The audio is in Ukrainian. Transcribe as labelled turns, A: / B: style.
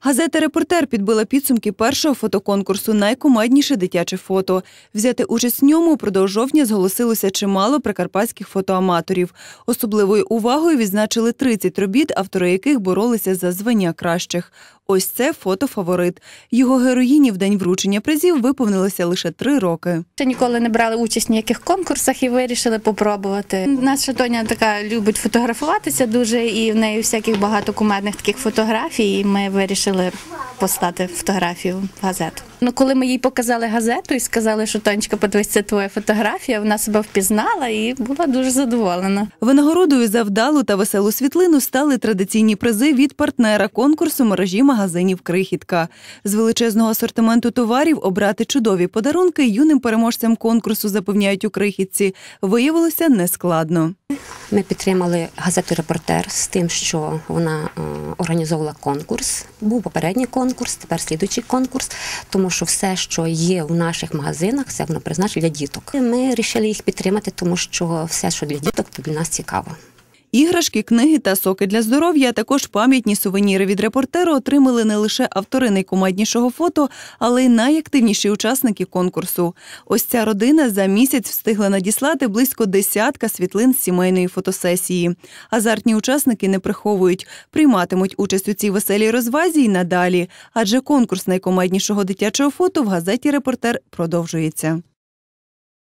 A: Газета Репортер підбила підсумки першого фотоконкурсу Найкомедніше дитяче фото. Взяти участь в ньому упродовж жовтня зголосилося чимало прикарпатських фотоаматорів. Особливою увагою відзначили 30 робіт, автори яких боролися за звання кращих. Ось це фотофаворит. Його героїні в день вручення призів виповнилося лише три роки.
B: Ще ніколи не брали участь в ніяких конкурсах і вирішили попробувати. Наша Тоня така любить фотографуватися дуже, і в неї всяких багато кумедних таких фотографій. І ми вирішили послати фотографію в газету. Ну, коли ми їй показали газету і сказали, що Тонечка, подивись, це твоя фотографія, вона себе впізнала і була дуже задоволена.
A: Винагородою за вдалу та веселу світлину стали традиційні призи від партнера конкурсу мережі магазинів Крихітка. З величезного асортименту товарів обрати чудові подарунки юним переможцям конкурсу запевняють у крихітці. Виявилося нескладно.
C: Ми підтримали газету Репортер з тим, що вона е, організовувала конкурс. Був попередній конкурс, тепер слідуючий конкурс, тому що все, що є в наших магазинах, це воно призначено для діток. Ми вирішили їх підтримати, тому що все, що для діток, то для нас цікаво.
A: Іграшки, книги та соки для здоров'я, а також пам'ятні сувеніри від репортеру отримали не лише автори найкомеднішого фото, але й найактивніші учасники конкурсу. Ось ця родина за місяць встигла надіслати близько десятка світлин з сімейної фотосесії. Азартні учасники не приховують, прийматимуть участь у цій веселій розвазі й надалі, адже конкурс найкомеднішого дитячого фото в газеті Репортер продовжується.